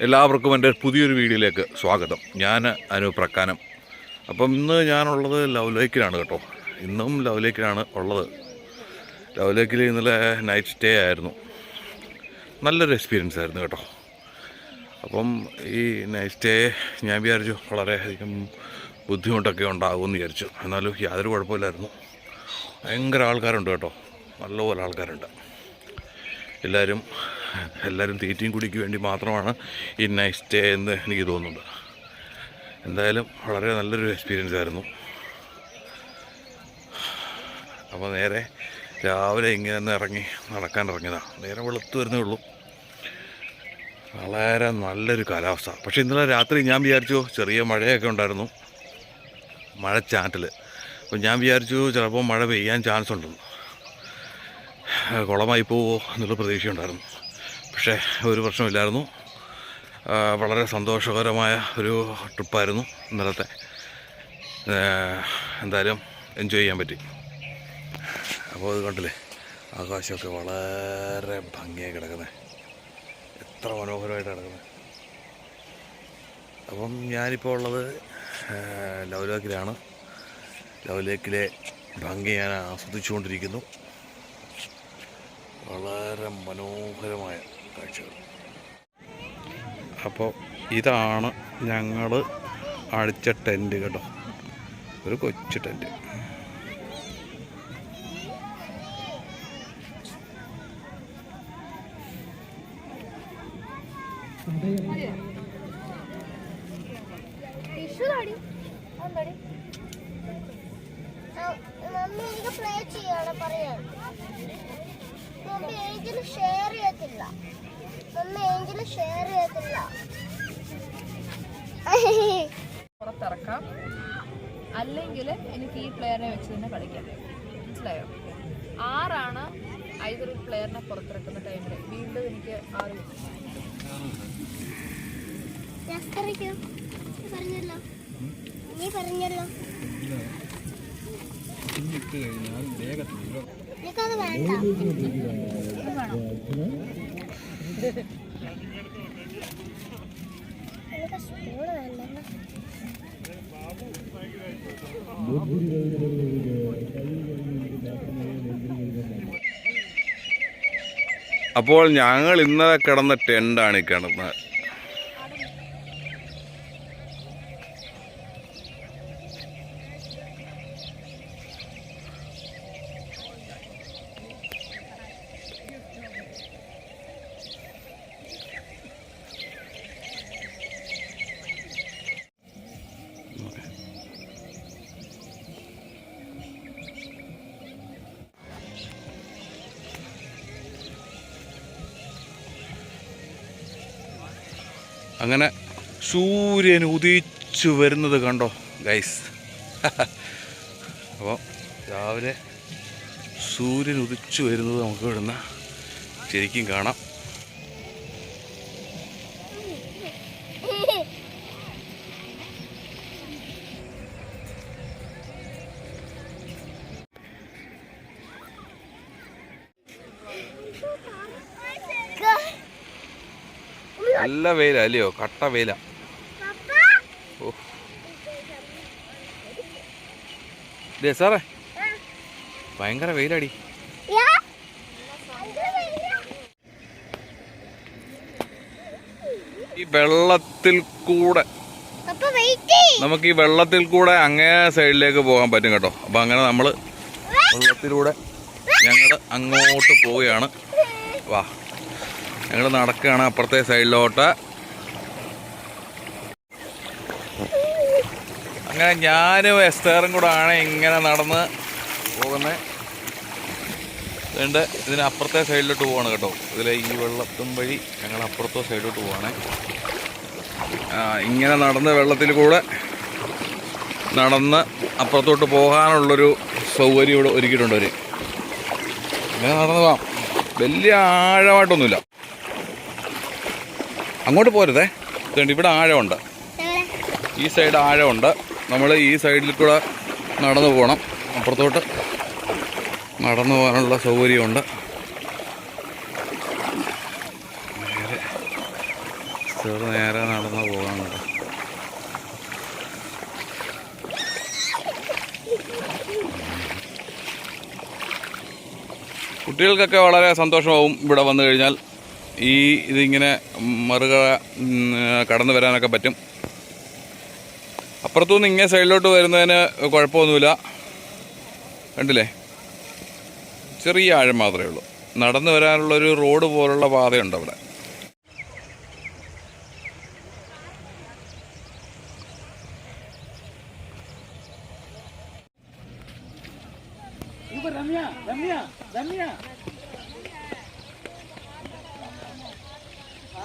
എല്ലാവർക്കും എന്റെ പുതിയൊരു വീഡിയോയിലേക്ക് സ്വാഗതം. ഞാൻ അനു പ്രക്കാനം. അപ്പം ഇന്ന് ഞാനുള്ളത് ലവ് ലേക്കിലാണ് കേട്ടോ. ഇന്നും ലവ് ലേക്കിലാണ് ഉള്ളത്. ലവ് ലേക്കിൽ ഇന്നലെ നൈറ്റ് സ്റ്റേ ആയിരുന്നു. നല്ലൊരു എക്സ്പീരിയൻസ് ആയിരുന്നു കേട്ടോ. അപ്പം ഈ നൈറ്റ് സ്റ്റേ ഞാൻ വിചാരിച്ചു വളരെയധികം ബുദ്ധിമുട്ടൊക്കെ ഉണ്ടാകുമെന്ന് വിചാരിച്ചു. എന്നാലും യാതൊരു കുഴപ്പമില്ലായിരുന്നു. ഭയങ്കര ആൾക്കാരുണ്ട് കേട്ടോ. നല്ലപോലെ ആൾക്കാരുണ്ട്. എല്ലാവരും എല്ലാവരും തീറ്റയും കുടിക്ക് വേണ്ടി മാത്രമാണ് ഈ നൈറ്റ് സ്റ്റേ എന്ന് എനിക്ക് തോന്നുന്നുണ്ട് എന്തായാലും വളരെ നല്ലൊരു എക്സ്പീരിയൻസ് ആയിരുന്നു. അപ്പോൾ നേരെ രാവിലെ ഇങ്ങനെ ഒന്ന് ഇറങ്ങി നടക്കാൻ ഇറങ്ങിയതാണ് നേരെ വെളുത്ത് വരുന്നേ ഉള്ളൂ. വളരെ നല്ലൊരു കാലാവസ്ഥ. പക്ഷേ ഇന്നലെ രാത്രി ഞാൻ വിചാരിച്ചു ചെറിയ മഴയൊക്കെ ഉണ്ടായിരുന്നു. മഴ മഴച്ചാറ്റൽ അപ്പോൾ ഞാൻ വിചാരിച്ചു ചിലപ്പോൾ മഴ പെയ്യാൻ ചാൻസ് ഉണ്ടെന്ന്. കുളമായി പോവോ എന്നുള്ള പ്രതീക്ഷയുണ്ടായിരുന്നു. പക്ഷേ ഒരു പ്രശ്നമില്ലായിരുന്നു. വളരെ സന്തോഷകരമായ ഒരു ട്രിപ്പായിരുന്നു ഇന്നലത്തെ. എന്തായാലും എൻജോയ് ചെയ്യാൻ പറ്റി. അപ്പോൾ അത് കണ്ടില്ലേ? ആകാശമൊക്കെ വളരെ ഭംഗിയായി കിടക്കുന്നത് എത്ര മനോഹരമായിട്ട് കിടക്കുന്നത് അപ്പം ഞാനിപ്പോൾ ഉള്ളത് ലവലേക്കിലാണ് ലവലേക്കിലെ ഭംഗി ഞാൻ ആസ്വദിച്ചുകൊണ്ടിരിക്കുന്നു. വളരെ മനോഹരമായ കാഴ്ചകൾ അപ്പോൾ ഇതാണ് ഞങ്ങൾ അടിച്ച ടെന്റ് കേട്ടോ. ഒരു കൊച്ചു ടെന്റ് ഷെയർ ചെയ്യത്തില്ല മമ്മി എങ്കിലും ഷെയർ ചെയ്യത്തില്ല. പുറത്തിറക്കാം. അല്ലെങ്കിൽ എനിക്ക് ഈ പ്ലെയറിനെ വെച്ച് തന്നെ കളിക്കാം. മനസ്സിലായോ? ആറാണ് ഐതൊരു പ്ലെയറിനെ പുറത്തിറക്കുന്ന ടൈമിൽ വീണ്ടും എനിക്ക് ആറ് പറഞ്ഞല്ലോ. നീ പറഞ്ഞല്ലോ. എനിക്കത് വേണ്ട. അപ്പോൾ ഞങ്ങൾ ഇന്നലെ കിടന്ന ടെന്റാണ് ഈ കിടന്നത്. അങ്ങനെ സൂര്യൻ ഉദിച്ചു വരുന്നത് കണ്ടോ ഗൈസ് അപ്പോൾ രാവിലെ സൂര്യൻ ഉദിച്ചു വരുന്നത് നമുക്ക് ഇവിടുന്ന് ശരിക്കും കാണാം. നല്ല വെയില അല്ലയോ? കട്ട വെയില. ഓ സാറേ. ഭയങ്കര വെയിലടി. ഈ വെള്ളത്തിൽ കൂടെ നമുക്ക് ഈ വെള്ളത്തിൽ കൂടെ അങ്ങേ സൈഡിലേക്ക് പോകാൻ പറ്റും കേട്ടോ. അപ്പം അങ്ങനെ നമ്മൾ വെള്ളത്തിലൂടെ ഞങ്ങൾ അങ്ങോട്ട് പോവുകയാണ്. വാ. ഞങ്ങൾ നടക്കുകയാണ് അപ്പുറത്തെ സൈഡിലോട്ട്. അങ്ങനെ ഞാനും എസ്തേറും കൂടെ ആണ് ഇങ്ങനെ നടന്ന് പോകുന്നത് അതുകൊണ്ട് ഇതിന് അപ്പുറത്തെ സൈഡിലോട്ട് പോവാണ് കേട്ടോ. ഇതിലെ ഈ വെള്ളത്തും വഴി ഞങ്ങൾ അപ്പുറത്തെ സൈഡിലോട്ട് പോവാണ്. ഇങ്ങനെ നടന്ന് വെള്ളത്തിൽ കൂടെ നടന്ന് അപ്പുറത്തോട്ട് പോകാനുള്ളൊരു സൗകര്യം ഇവിടെ ഒരുക്കിയിട്ടുണ്ട് അവർ ഇങ്ങനെ നടന്ന് പോകാം വലിയ ആഴമായിട്ടൊന്നുമില്ല. അങ്ങോട്ട് പോരുതേ. ഇതുണ്ട് ഇവിടെ ആഴമുണ്ട്. ഈ സൈഡ് ആഴമുണ്ട്. നമ്മൾ ഈ സൈഡിൽ കൂടെ നടന്നു പോകണം അപ്പുറത്തോട്ട് നടന്നു പോകാനുള്ള സൗകര്യമുണ്ട്. നേരെ ചെറു നേരെ നടന്നു പോകാൻ കേട്ടോ. കുട്ടികൾക്കൊക്കെ വളരെ സന്തോഷമാവും ഇവിടെ വന്നു കഴിഞ്ഞാൽ. ഈ ഇതിങ്ങനെ മറുക കടന്നു വരാനൊക്കെ പറ്റും. അപ്പുറത്തുനിന്ന് ഇങ്ങനെ സൈഡിലോട്ട് വരുന്നതിന് കുഴപ്പമൊന്നുമില്ല. കണ്ടില്ലേ? ചെറിയ ആഴം മാത്രമേ ഉള്ളൂ. നടന്നു വരാനുള്ളൊരു റോഡ് പോലുള്ള പാതയുണ്ട് അവിടെ.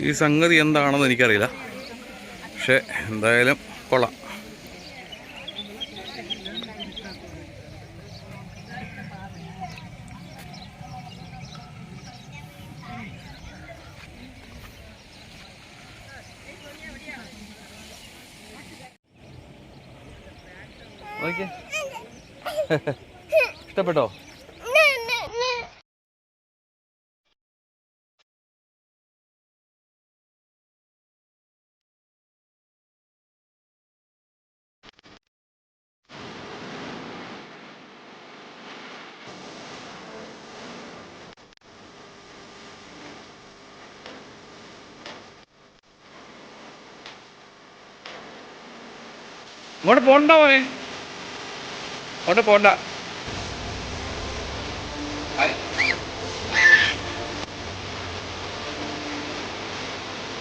ഈ സംഗതി എന്താണെന്ന് എനിക്കറിയില്ല. പക്ഷെ എന്തായാലും കൊള്ളാം. ഇഷ്ടപ്പെട്ടോ? ഇങ്ങോട്ട് പോണ്ട പോയെ അങ്ങോട്ട് പോണ്ട.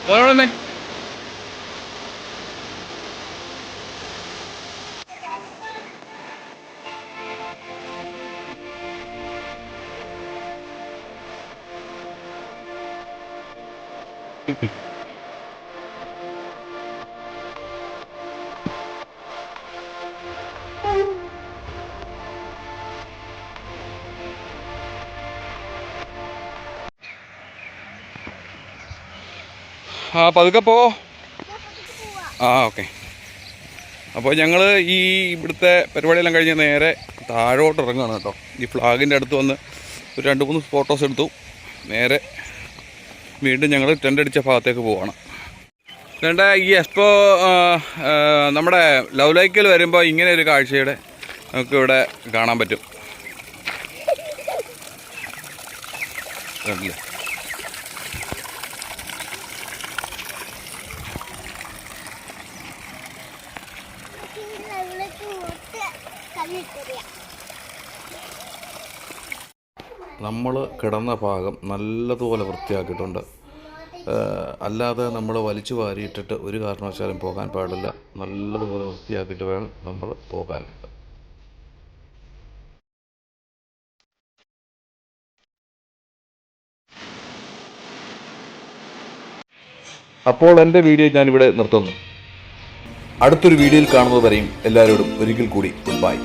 പോണേ ആ പതുക്കെ പോ. ആ ഓക്കെ. അപ്പോൾ ഞങ്ങൾ ഈ ഇവിടുത്തെ പരിപാടിയെല്ലാം കഴിഞ്ഞ് നേരെ താഴോട്ട് ഇറങ്ങുകയാണ് കേട്ടോ. ഈ ഫ്ലാഗിന്റെ അടുത്ത് വന്ന് ഒരു രണ്ട് മൂന്ന് ഫോട്ടോസ് എടുത്തു. നേരെ വീണ്ടും ഞങ്ങൾ ടെന്റ് അടിച്ച ഭാഗത്തേക്ക് പോവാണ്. വേണ്ട ഈ എക്സ്പോ നമ്മുടെ ലവ് ലൈക്കിൽ വരുമ്പോൾ ഇങ്ങനെ ഒരു കാഴ്ചയുടെ നമുക്ക് ഇവിടെ കാണാൻ പറ്റും. കണ്ടില്ലേ? നമ്മൾ കിടന്ന ഭാഗം നല്ലതുപോലെ വൃത്തിയാക്കിയിട്ടുണ്ട്. അല്ലാതെ നമ്മൾ വലിച്ചു വാരിയിട്ടിട്ട് ഒരു കാരണവശാലും പോകാൻ പാടില്ല. നല്ലതുപോലെ വൃത്തിയാക്കിയിട്ട് വേണം നമ്മൾ പോകാൻ. അപ്പോൾ എന്റെ വീഡിയോ ഞാനിവിടെ നിർത്തുന്നു. അടുത്തൊരു വീഡിയോയിൽ കാണുന്നതുവരെയും എല്ലാവരോടും ഒരിക്കൽ കൂടി ഗുഡ് ബൈ